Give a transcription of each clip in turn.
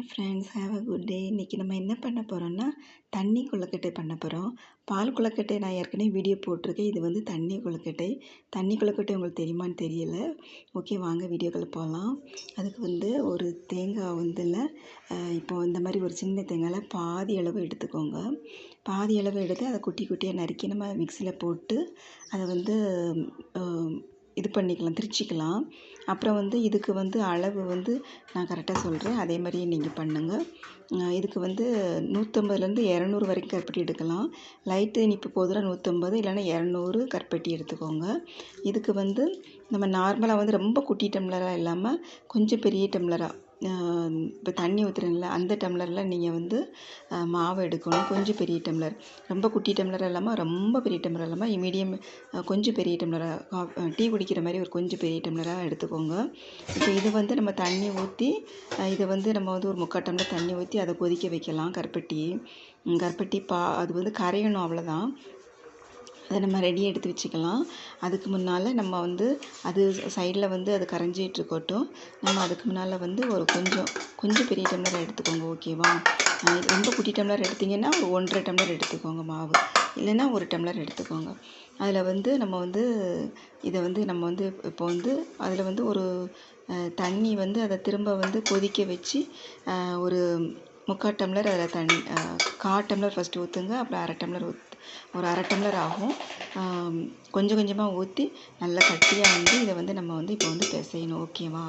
Hi friends have a good day இன்றைக்கி நம்ம என்ன பண்ண போகிறோன்னா தண்ணி கொழுக்கட்டை பண்ண போகிறோம் பால் கொழுக்கட்டை நான் ஏற்கனவே வீடியோ போட்டிருக்கேன். இது வந்து தண்ணி கொழுக்கட்டை. தண்ணி கொழுக்கட்டை உங்களுக்கு தெரியுமான்னு தெரியல. ஓகே வாங்க வீடியோக்களை போகலாம் அதுக்கு வந்து ஒரு தேங்காய் வந்துல இப்போ இந்த மாதிரி ஒரு சின்ன தேங்காயில் பாதி அளவு எடுத்துக்கோங்க. பாதி அளவு எடுத்து அதை குட்டி குட்டியாக நறுக்கி நம்ம மிக்சியில் போட்டு அதை வந்து இது பண்ணிக்கலாம் திரிச்சிக்கலாம். அப்புறம் வந்து இதுக்கு வந்து அளவு வந்து நான் கரெக்டாக சொல்கிறேன் அதே மாதிரியே நீங்கள் பண்ணுங்கள் இதுக்கு வந்து நூற்றம்பதுலேருந்து இரநூறு வரைக்கும் கருப்பட்டி எடுக்கலாம். லைட்டு இனிப்பு போதுனா நூற்றம்பது இல்லைன்னா இரநூறு கருப்பட்டி எடுத்துக்கோங்க. இதுக்கு வந்து நம்ம நார்மலாக வந்து ரொம்ப குட்டி டம்ளராக இல்லாமல் கொஞ்சம் பெரிய டம்ளராக இப்போ தண்ணி ஊற்றுறீங்கள அந்த டம்ளரில் நீங்கள் வந்து மாவு எடுக்கணும். கொஞ்சம் பெரிய டம்ளர். ரொம்ப குட்டி டம்ளர் இல்லாமல் ரொம்ப பெரிய டம்ளர் இல்லாமல் மீடியம் கொஞ்சம் பெரிய டம்ளராக டீ குடிக்கிற மாதிரி ஒரு கொஞ்சம் பெரிய டம்ளராக எடுத்துக்கோங்க. இப்போ இது வந்து நம்ம தண்ணி ஊற்றி இதை வந்து நம்ம வந்து ஒரு முக்கால் டம்ளர் தண்ணி ஊற்றி அதை கொதிக்க வைக்கலாம். கருப்பட்டி. கருப்பட்டி பா அது வந்து கரையணும் அவ்வளோதான் அதை நம்ம ரெடியாக எடுத்து வச்சுக்கலாம். அதுக்கு முன்னால் நம்ம வந்து அது சைடில் வந்து அது கரைஞ்சிட்ருக்கட்டும் நம்ம அதுக்கு முன்னால் வந்து ஒரு கொஞ்சம் கொஞ்சம் பெரிய டம்ளர் எடுத்துக்கோங்க ஓகேவா ரொம்ப குட்டி டம்ளர் எடுத்திங்கன்னா ஒரு ஒன்றரை டம்ளர் எடுத்துக்கோங்க மாவு. இல்லைன்னா ஒரு டம்ளர் எடுத்துக்கோங்க. அதில் வந்து நம்ம வந்து இதை வந்து நம்ம வந்து இப்போ வந்து அதில் வந்து ஒரு தண்ணி வந்து அதை திரும்ப வந்து கொதிக்க வச்சு ஒரு முக்கால் டம்ளர் அதில் தண்ணி கால் டம்ளர் ஃபஸ்ட்டு ஊற்றுங்க அப்புறம் அரை டம்ளர் ஊற்று ஒரு அரை டம்ளர் ஆகும். கொஞ்சம் கொஞ்சமாக ஊற்றி நல்லா கட்டியாக வந்து இதை வந்து நம்ம வந்து இப்போ வந்து பிசையணும். ஓகேவா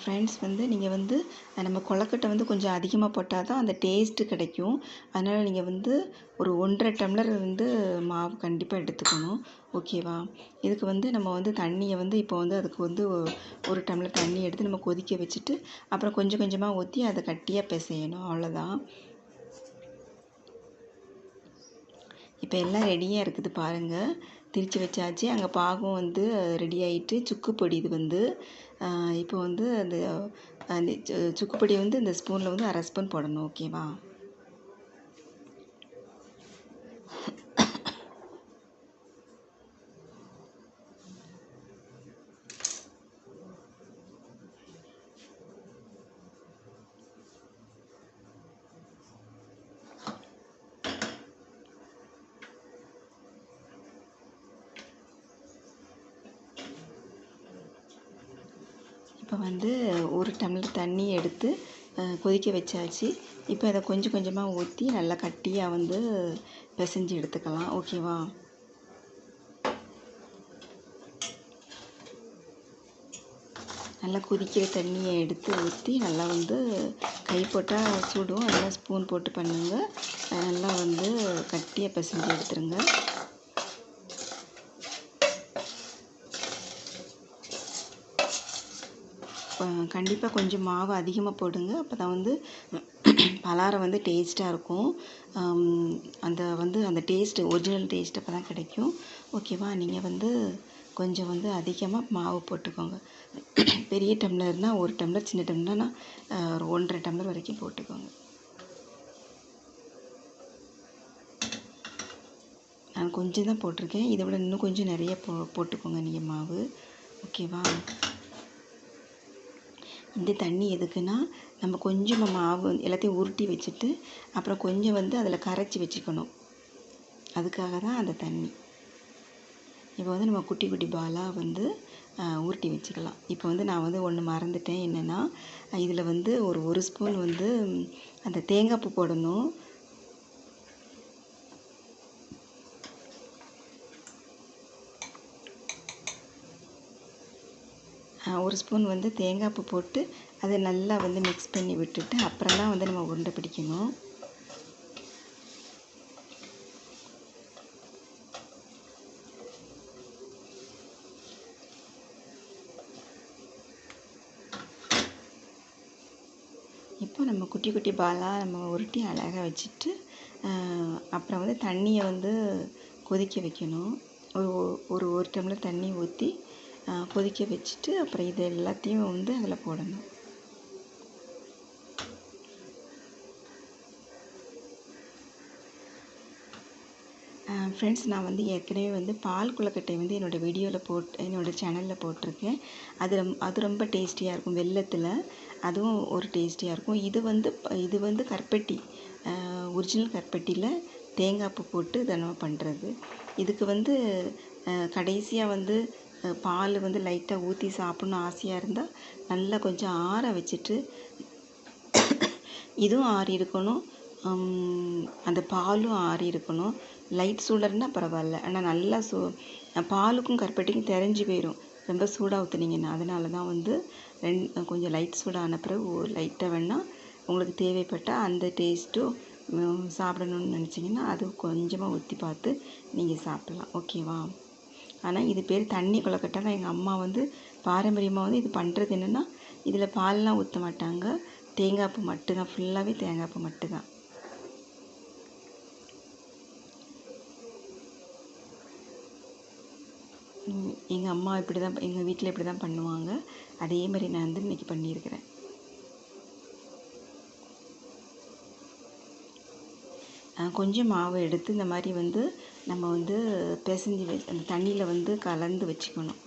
ஃப்ரெண்ட்ஸ் வந்து நீங்கள் வந்து நம்ம கொழக்கட்டை வந்து கொஞ்சம் அதிகமாக போட்டால் தான் அந்த டேஸ்ட்டு கிடைக்கும். அதனால் நீங்கள் வந்து ஒரு ஒன்றரை டம்ளர் வந்து மாவு கண்டிப்பாக எடுத்துக்கணும். ஓகேவா இதுக்கு வந்து நம்ம வந்து தண்ணியை வந்து இப்போ வந்து அதுக்கு வந்து ஒரு டம்ளர் தண்ணி எடுத்து நம்ம கொதிக்க வச்சுட்டு அப்புறம் கொஞ்சம் கொஞ்சமாக ஊற்றி அதை கட்டியாக பிசையணும். அவ்வளோதான் இப்போ எல்லாம் ரெடியாக இருக்குது பாருங்கள் திரித்து வச்சாச்சு. அங்கே பாகம் வந்து ரெடி ஆகிட்டு சுக்கு பொடி இது வந்து இப்போ வந்து அந்த அந்த சுக்கு வந்து இந்த ஸ்பூனில் வந்து அரை ஸ்பூன் போடணும் ஓகேவா இப்போ வந்து ஒரு டம்ளர் தண்ணி எடுத்து கொதிக்க வச்சாச்சு. இப்போ அதை கொஞ்சம் கொஞ்சமாக ஊற்றி நல்லா கட்டியாக வந்து பிசைஞ்சு எடுத்துக்கலாம். ஓகேவா? நல்லா கொதிக்கிற தண்ணியை எடுத்து ஊற்றி நல்லா வந்து கை போட்டால் சுடும். நல்லா ஸ்பூன் போட்டு பண்ணுங்கள் நல்லா வந்து கட்டியாக பிசைஞ்சு எடுத்துருங்க. கண்டிப்பாக கொஞ்சம் மாவு அதிகமாக போடுங்க. அப்போ தான் வந்து பலாரம் வந்து டேஸ்ட்டாக இருக்கும். அந்த வந்து அந்த டேஸ்ட்டு ஒரிஜினல் டேஸ்ட் அப்போ தான் கிடைக்கும் ஓகேவா நீங்கள் வந்து கொஞ்சம் வந்து அதிகமாக மாவு போட்டுக்கோங்க. பெரிய டம்ளர்னால் ஒரு டம்ளர் சின்ன டம்ளர்னால் ஒரு ஒன்றரை டம்ளர் வரைக்கும் போட்டுக்கோங்க. நான் கொஞ்சம் தான் போட்டிருக்கேன். இதை விட இன்னும் கொஞ்சம் நிறைய போ போட்டுக்கோங்க நீங்கள் மாவு. ஓகேவா இந்த தண்ணி எதுக்குன்னா நம்ம கொஞ்சம் மாவு எல்லாத்தையும் உருட்டி வச்சுட்டு அப்புறம் கொஞ்சம் வந்து அதில் கரைச்சி வச்சுக்கணும். அதுக்காக தான் அந்த தண்ணி. இப்போ வந்து நம்ம குட்டி குட்டி பாலாக வந்து உருட்டி வச்சுக்கலாம். இப்போ வந்து நான் வந்து ஒன்று மறந்துட்டேன். என்னென்னா இதில் வந்து ஒரு ஒரு ஸ்பூன் வந்து அந்த தேங்காய் பூ போடணும். ஒரு ஸ்பூன் வந்து தேங்காய் பூ போட்டு அதை நல்லா வந்து மிக்ஸ் பண்ணி விட்டுட்டு அப்புறம் தான் வந்து நம்ம உருண்டை பிடிக்கணும். இப்போ நம்ம குட்டி குட்டி பாலாக நம்ம உருட்டி அழகாக வச்சுட்டு அப்புறம் வந்து தண்ணியை வந்து கொதிக்க வைக்கணும். ஒரு ஒரு ஒரு டம்ளர் தண்ணி ஊற்றி கொதிக்க வச்சுட்டு அப்புறம் இது எல்லாத்தையும் வந்து அதில் போடணும். ஃப்ரெண்ட்ஸ் நான் வந்து ஏற்கனவே வந்து பால் குளக்கட்டை வந்து என்னோடய வீடியோவில் போட் என்னோடய சேனலில் போட்டிருக்கேன். அது ரொம் அது ரொம்ப டேஸ்டியாக இருக்கும் வெள்ளத்தில் அதுவும் ஒரு டேஸ்டியாக இருக்கும். இது வந்து இது வந்து கற்பட்டி ஒரிஜினல் கற்பட்டியில் தேங்காய் பூ போட்டு தினம் பண்ணுறது இதுக்கு வந்து கடைசியாக வந்து பால் வந்து லைட்டாக ஊற்றி சாப்பிட்ணும் ஆசையாக இருந்தால் நல்லா கொஞ்சம் ஆற வச்சுட்டு இதுவும் ஆறி இருக்கணும். அந்த பாலும் ஆறி இருக்கணும். லைட் சூடாக பரவாயில்ல. ஆனால் நல்லா சூ பாலுக்கும் கருப்பட்டிக்கும் தெரிஞ்சு போயிடும் ரொம்ப சூடாக ஊற்றுனீங்கன்னா அதனால தான் வந்து ரெண் கொஞ்சம் லைட் சூடான பிறகு லைட்டாக வேணால் உங்களுக்கு தேவைப்பட்டால் அந்த டேஸ்ட்டும் சாப்பிடணும்னு நினச்சிங்கன்னா அது கொஞ்சமாக ஊற்றி பார்த்து நீங்கள் சாப்பிட்லாம். ஓகேவா ஆனால் இது பேர் தண்ணி கொலக்கட்டை எங்கள் அம்மா வந்து பாரம்பரியமாக வந்து இது பண்ணுறது என்னென்னா இதில் பால்லாம் ஊற்ற மாட்டாங்க. தேங்காய் பூ மட்டும்தான். ஃபுல்லாகவே தேங்காய் பூ மட்டும்தான். எங்கள் அம்மா இப்படி தான் எங்கள் வீட்டில் இப்படி தான் பண்ணுவாங்க. அதே மாதிரி நான் வந்து இன்றைக்கி பண்ணியிருக்கிறேன். கொஞ்சம் மாவை எடுத்து இந்த மாதிரி வந்து நம்ம வந்து பிசைஞ்சு வ அந்த தண்ணியில் வந்து கலந்து வச்சுக்கணும்.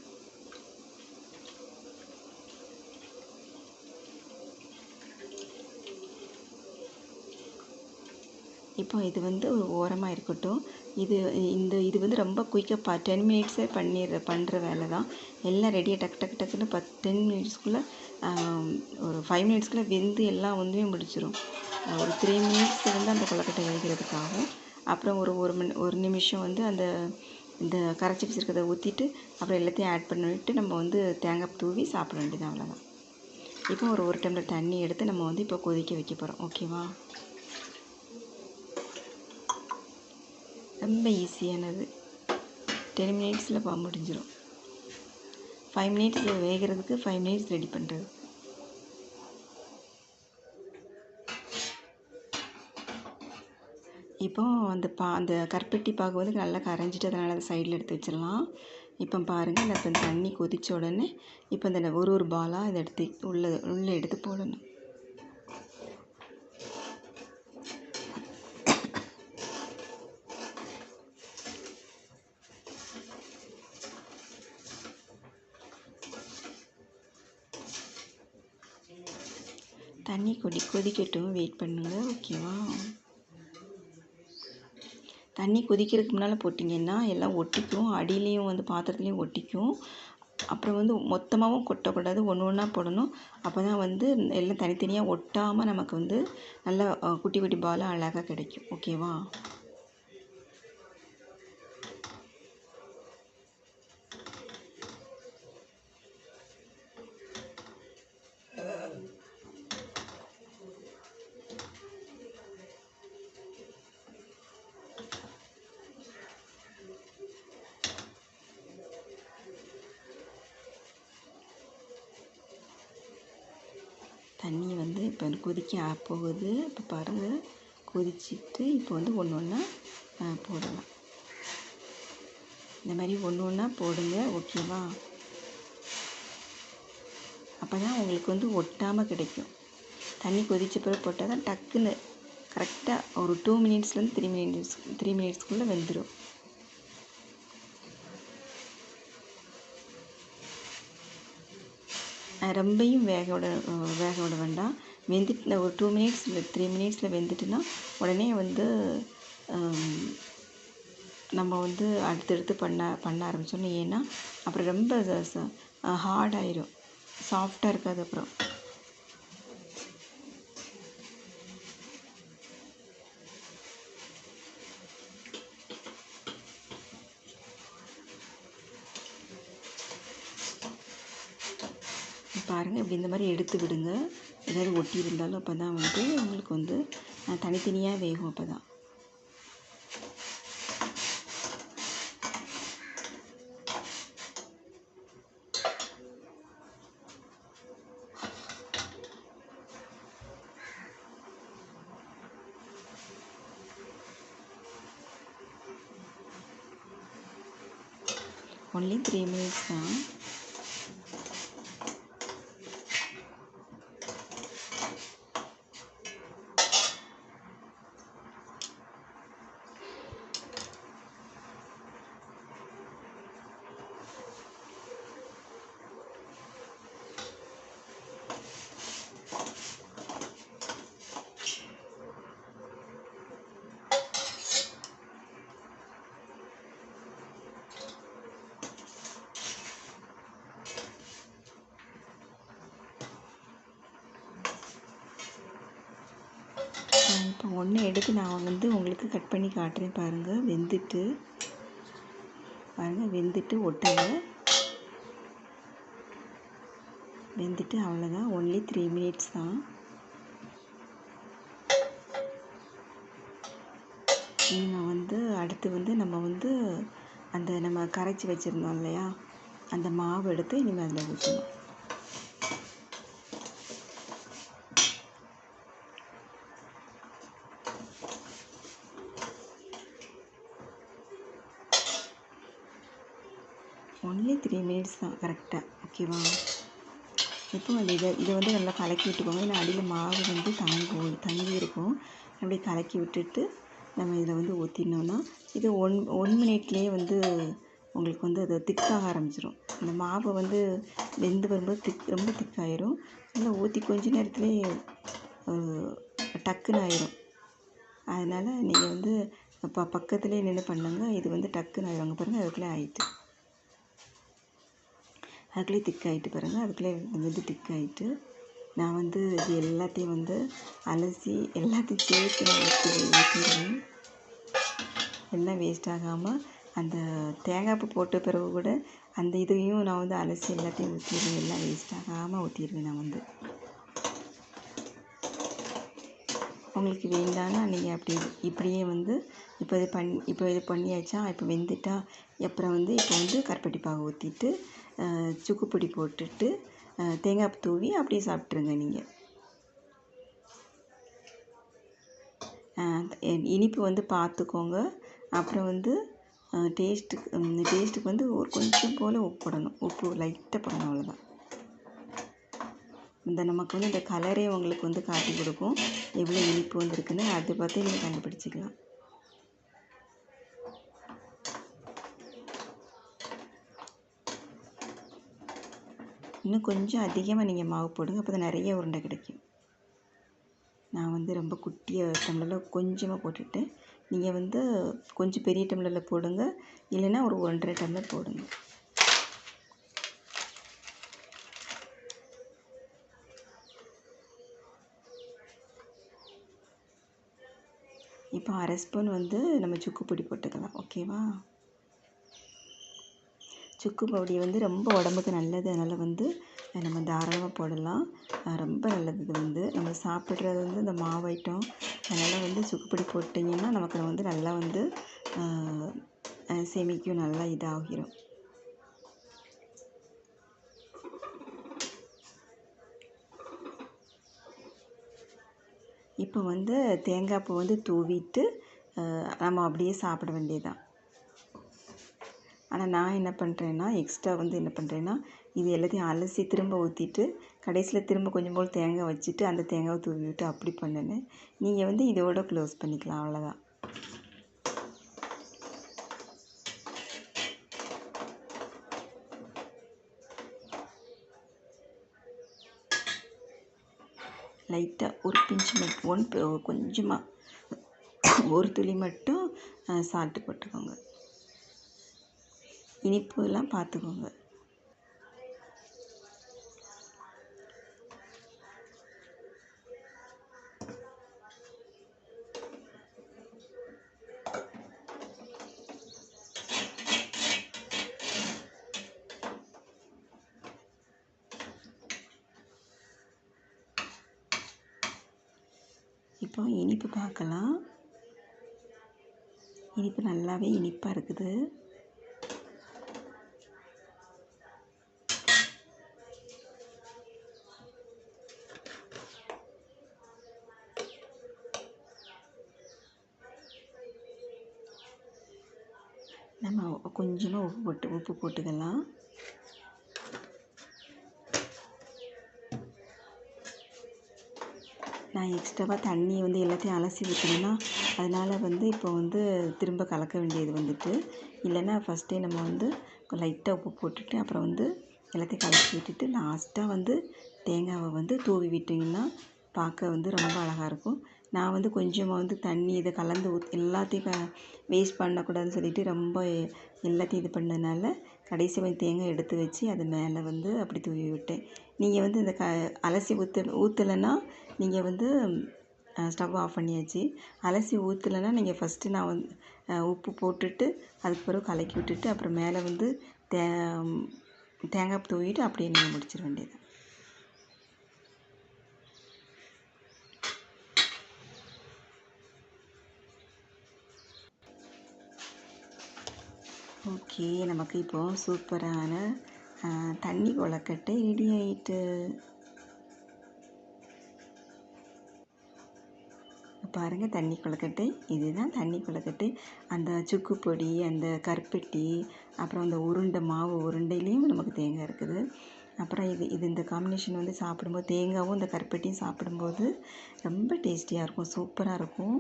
இப்போ இது வந்து ஓரமாக இருக்கட்டும். இது இந்த இது வந்து ரொம்ப குயிக்காக டென் மினிட்ஸே பண்ணிடுற பண்ணுற வேலை தான். எல்லாம் ரெடியாக டக்கு டக்கு டக்குன்னு பத் டென் மினிட்ஸ்க்குள்ளே ஒரு ஃபைவ் மினிட்ஸ்க்குள்ளே வெந்து எல்லாம் வந்து முடிச்சிடும் ஒரு த்ரீ மினிட்ஸ் வந்து அந்த கொலக்கட்டை வேகிறதுக்காகும் அப்புறம் ஒரு ஒரு மணி ஒரு நிமிஷம் வந்து அந்த இந்த கரைச்சி வச்சுருக்கிறத ஊற்றிட்டு அப்புறம் எல்லாத்தையும் ஆட் பண்ணிவிட்டு நம்ம வந்து தேங்காய் தூவி சாப்பிட வேண்டியது அவ்வளோதான் இப்போ ஒரு ஒரு டம்ளர் தண்ணி எடுத்து நம்ம வந்து இப்போ கொதிக்க வைக்க போகிறோம் ஓகேவா ரொம்ப ஈஸியானது டென் மினிட்ஸில் முடிஞ்சிடும் ஃபைவ் மினிட்ஸில் வேகிறதுக்கு ஃபைவ் மினிட்ஸ் ரெடி பண்ணுறது இப்போ அந்த பா அந்த கருப்பட்டி பாகு வந்து நல்லா கரைஞ்சிட்டு அதனால் அதை சைடில் எடுத்து வச்சிடலாம். இப்போ பாருங்கள் இந்த இப்போ தண்ணி கொதித்த உடனே இப்போ இந்த ஒரு ஒரு பாலாக இதை எடுத்து உள்ளே உள்ளே எடுத்து போடணும். தண்ணி கொதி கொதிக்கட்டும். வெயிட் பண்ணுங்கள் ஓகேவா தண்ணி கொதிக்கிறதுக்கு முன்னால் போட்டிங்கன்னா எல்லாம் ஒட்டிக்கும். அடியிலையும் வந்து பாத்திரத்துலேயும் ஒட்டிக்கும். அப்புறம் வந்து மொத்தமாகவும் கொட்டக்கூடாது ஒன்று ஒன்றா போடணும். அப்போ தான் வந்து எல்லாம் தனித்தனியாக ஒட்டாமல் நமக்கு வந்து நல்லா குட்டி குட்டி பாலாக அழகாக கிடைக்கும். ஓகேவா இப்போ ஆ போகுது. இப்போ பாருங்கள் கொதிச்சுட்டு இப்போ வந்து ஒன்று ஒன்றா போடலாம். இந்த மாதிரி ஒன்று ஒன்றா போடுங்க. ஓகேவா அப்போ தான் உங்களுக்கு வந்து ஒட்டாமல் கிடைக்கும். தண்ணி கொதித்த பிறகு போட்டால் தான் டக்குன்னு கரெக்டாக ஒரு டூ மினிட்ஸ்லேருந்து த்ரீ மினிட்ஸ் த்ரீ மினிட்ஸ்க்குள்ளே வெந்துடும் ரொம்பையும் வேக விட வேக விட வேண்டாம். வெந்துட்டு ஒரு டூ மினிட்ஸ் இல்லை த்ரீ மினிட்ஸில் வெந்துட்டுன்னா உடனே வந்து நம்ம வந்து அடுத்தடுத்து பண்ண பண்ண ஆரம்பிச்சோன்னு ஏன்னா அப்புறம் ரொம்ப ஹார்ட் ஆயிரும். சாஃப்டாக இருக்காது அப்புறம். பாருங்கள் இப்படி இந்த மாதிரி எடுத்து விடுங்க. ஏதாவது ஒட்டி இருந்தாலும் அப்போ தான் வந்து உங்களுக்கு வந்து தனித்தனியாக வேகும் அப்போ தான் ஒன்லி த்ரீ மினிட்ஸ் தான் இப்போ ஒன்று எடுத்து நான் வந்து உங்களுக்கு கட் பண்ணி காட்டுறேன் பாருங்கள் வெந்துட்டு. பாருங்கள் வெந்துட்டு ஒட்டலை. வெந்துட்டு அவ்வளோதான் ஒன்லி த்ரீ மினிட்ஸ் தான். இனிமேல் வந்து அடுத்து வந்து நம்ம வந்து அந்த நம்ம கரைச்சி வச்சுருந்தோம் இல்லையா? அந்த மாவு எடுத்து இனிமேல் அதில் ஊற்றணும் ஒன்லி த்ரீ மினிட்ஸ் தான் கரெக்டாக ஓகேவா? இப்போ அந்த இதை இதை வந்து நல்லா கலக்கி விட்டுக்கோங்க. ஏன்னா அடியில் மாவு வந்து தங்கும் தங்கி இருக்கும். அப்படியே கலக்கி விட்டுட்டு நம்ம இதில் வந்து ஊற்றினோன்னா இது ஒன் ஒன் மினிட்லேயே வந்து உங்களுக்கு வந்து அது திக்காக ஆரம்பிச்சிடும் இந்த மாவு வந்து வெந்து வரும்போது திக் ரொம்ப திக்காயிரும். இல்லை ஊற்றி கொஞ்ச நேரத்துலேயே டக்குன்னு ஆயிரும். அதனால் நீங்கள் வந்து இப்போ பக்கத்துலேயே நின்று பண்ணுங்க. இது வந்து டக்குன்னு ஆயிரும். அங்கே பாருங்கள் அதுக்குள்ளே ஆயிட்டு. அதுக்குள்ளே திக் ஆகிட்டு பாருங்கள் அதுக்குள்ளே வந்து திக்காயிட்டு நான் வந்து இது எல்லாத்தையும் வந்து அலசி எல்லாத்தையும் சேர்த்து நான் ஊற்றி ஊற்றிடுவேன் எல்லாம் வேஸ்ட் ஆகாமல் அந்த தேங்காய் பூ போட்ட பிறகு கூட அந்த இதையும் நான் வந்து அலசி எல்லாத்தையும் ஊற்றிடுவேன் எல்லாம் வேஸ்ட் ஆகாமல் ஊற்றிடுவேன் நான் வந்து. உங்களுக்கு வேண்டாம்னா நீங்கள் அப்படி இப்படியே வந்து இப்போ இது பண் இப்போ இது பண்ணியாச்சா? இப்போ வெந்துட்டா? அப்புறம் வந்து இப்போ வந்து கருப்பட்டி பாகு ஊற்றிட்டு சுக்குப்பொடி போட்டுட்டு தேங்காய் தூவி அப்படியே சாப்பிட்ருங்க நீங்கள் இனிப்பு வந்து பார்த்துக்கோங்க. அப்புறம் வந்து டேஸ்ட்டுக்கு டேஸ்ட்டுக்கு வந்து ஒரு கொஞ்சம் போல் உப்பு போடணும். உப்பு லைட்டாக போடணும் அவ்வளோதான் இந்த நமக்கு வந்து இந்த கலரே உங்களுக்கு வந்து காட்டி கொடுக்கும். எவ்வளோ இனிப்பு வந்திருக்குன்னு அதை பார்த்து நீங்கள் கண்டுபிடிச்சிக்கலாம். இன்னும் கொஞ்சம் அதிகமாக நீங்கள் மாவு போடுங்க அப்போ தான் நிறைய உருண்டை கிடைக்கும். நான் வந்து ரொம்ப குட்டியாக டம்ளரில் கொஞ்சமாக போட்டுட்டு நீங்கள் வந்து கொஞ்சம் பெரிய டம்ளரில் போடுங்க இல்லைன்னா ஒரு ஒன்றரை டம்ளர் போடுங்க. இப்போ அரை ஸ்பூன் வந்து நம்ம சுக்கு பொடி போட்டுக்கலாம் ஓகேவா சுக்கு பொடி வந்து ரொம்ப உடம்புக்கு நல்லது. அதனால் வந்து நம்ம தாராளமாக போடலாம். ரொம்ப நல்லது இது வந்து. நம்ம சாப்பிட்றது வந்து இந்த மாவு ஐட்டம். அதனால் வந்து சுக்கு பொடி போட்டிங்கன்னா நமக்கு வந்து நல்லா வந்து செமிக்கும் நல்லா இதாகிடும் இப்போ வந்து தேங்காய் பூ வந்து தூவிட்டு நம்ம அப்படியே சாப்பிட வேண்டியதுதான். ஆனால் நான் என்ன பண்ணுறேன்னா எக்ஸ்ட்ரா வந்து என்ன பண்ணுறேன்னா இது எல்லாத்தையும் அலசி திரும்ப ஊற்றிட்டு கடைசியில் திரும்ப கொஞ்சம் போல் தேங்காய் வச்சுட்டு அந்த தேங்காவை தூவி விட்டு அப்படி பண்ணினேன். நீங்கள் வந்து இதோட க்ளோஸ் பண்ணிக்கலாம் அவ்வளோதான் லைட்டாக ஒரு பிஞ்சு மட்டும் ஒன் கொஞ்சமாக ஒரு துளி மட்டும் சால்ட்டு போட்டுக்கோங்க. இனிப்புலாம் பார்த்துக்கோங்க. இப்போ இனிப்பு பார்க்கலாம். இனிப்பு நல்லாவே இனிப்பாக இருக்குது நம்ம கொஞ்சமாக உப்பு போட்டு உப்பு போட்டுக்கலாம் நான் எக்ஸ்ட்ராவாக தண்ணி வந்து எல்லாத்தையும் அலசி ஊற்றினேன்னா அதனால் வந்து இப்போ வந்து திரும்ப கலக்க வேண்டியது வந்துட்டு இல்லைன்னா ஃபஸ்ட்டே நம்ம வந்து லைட்டாக உப்பு போட்டுட்டு அப்புறம் வந்து எல்லாத்தையும் கலக்கி விட்டுட்டு லாஸ்ட்டாக வந்து தேங்காவை வந்து தூவி விட்டிங்கன்னா பார்க்க வந்து ரொம்ப அழகாக இருக்கும். நான் வந்து கொஞ்சமாக வந்து தண்ணி இதை கலந்து ஊத் எல்லாத்தையும் க வேஸ்ட் பண்ணக்கூடாதுன்னு சொல்லிட்டு ரொம்ப எல்லாத்தையும் இது பண்ணதுனால கடைசி கொஞ்சம் தேங்காய் எடுத்து வச்சு அது மேலே வந்து அப்படி தூவி விட்டேன். நீங்கள் வந்து இந்த க அலசி ஊற்ற ஊற்றலைன்னா நீங்கள் வந்து ஸ்டவ் ஆஃப் பண்ணியாச்சு. அலசி ஊற்றலைன்னா நீங்கள் ஃபஸ்ட்டு நான் வந்து உப்பு போட்டுட்டு அதுக்கு பிறகு கலக்கி விட்டுட்டு அப்புறம் மேலே வந்து தே தேங்காய் தூவிட்டு அப்படியே நீங்கள் முடிச்சிட வேண்டியது. ஓகே நமக்கு இப்போது சூப்பரான தண்ணி கொழக்கட்டை ரெடி ஆயிட்டு. பாருங்கள் தண்ணி கொழுக்கட்டை. இதுதான் தண்ணி கொழுக்கட்டை. அந்த சுக்கு பொடி அந்த கருப்பட்டி அப்புறம் அந்த உருண்டை மாவு உருண்டையிலையும் நமக்கு தேங்காய் இருக்குது. அப்புறம் இது இது இந்த காம்பினேஷன் வந்து சாப்பிடும்போது தேங்காவும் இந்த கருப்பட்டியும் சாப்பிடும்போது ரொம்ப டேஸ்டியாக இருக்கும் சூப்பராக இருக்கும்.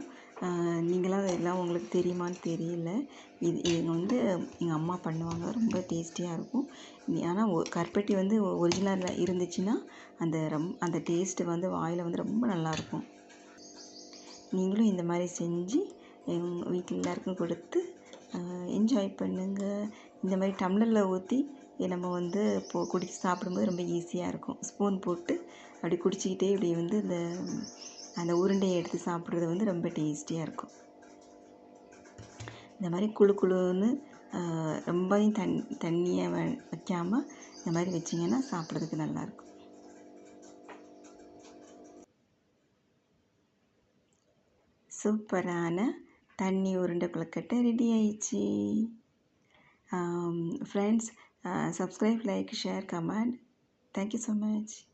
நீங்களாம் எல்லாம் உங்களுக்கு தெரியுமான்னு தெரியல. இது இது வந்து எங்கள் அம்மா பண்ணுவாங்க ரொம்ப டேஸ்டியாக இருக்கும். ஆனால் கருப்பட்டி வந்து ஒரிஜினலாக இருந்துச்சுன்னா அந்த ரொம் அந்த டேஸ்ட்டு வந்து வாயில் வந்து ரொம்ப நல்லாயிருக்கும் நீங்களும் இந்த மாதிரி செஞ்சு எங்கள் வீட்டில் எல்லாருக்கும் கொடுத்து என்ஜாய் பண்ணுங்கள் இந்த மாதிரி டம்ளரில் ஊற்றி நம்ம வந்து இப்போது குடிச்சு சாப்பிடும்போது ரொம்ப ஈஸியாக இருக்கும். ஸ்பூன் போட்டு அப்படி குடிச்சிக்கிட்டே இப்படி வந்து இந்த அந்த உருண்டையை எடுத்து சாப்பிட்றது வந்து ரொம்ப டேஸ்டியாக இருக்கும். இந்த மாதிரி குழு குழுன்னு ரொம்பவும் தண் தண்ணியை வைக்காமல் இந்த மாதிரி வச்சிங்கன்னா சாப்பிட்றதுக்கு நல்லாயிருக்கும் சூப்பரான தண்ணி உருண்டை கொழுக்கட்டை ரெடி ஆயிடுச்சு. Friends Uh, subscribe like share comment. Thank you so much.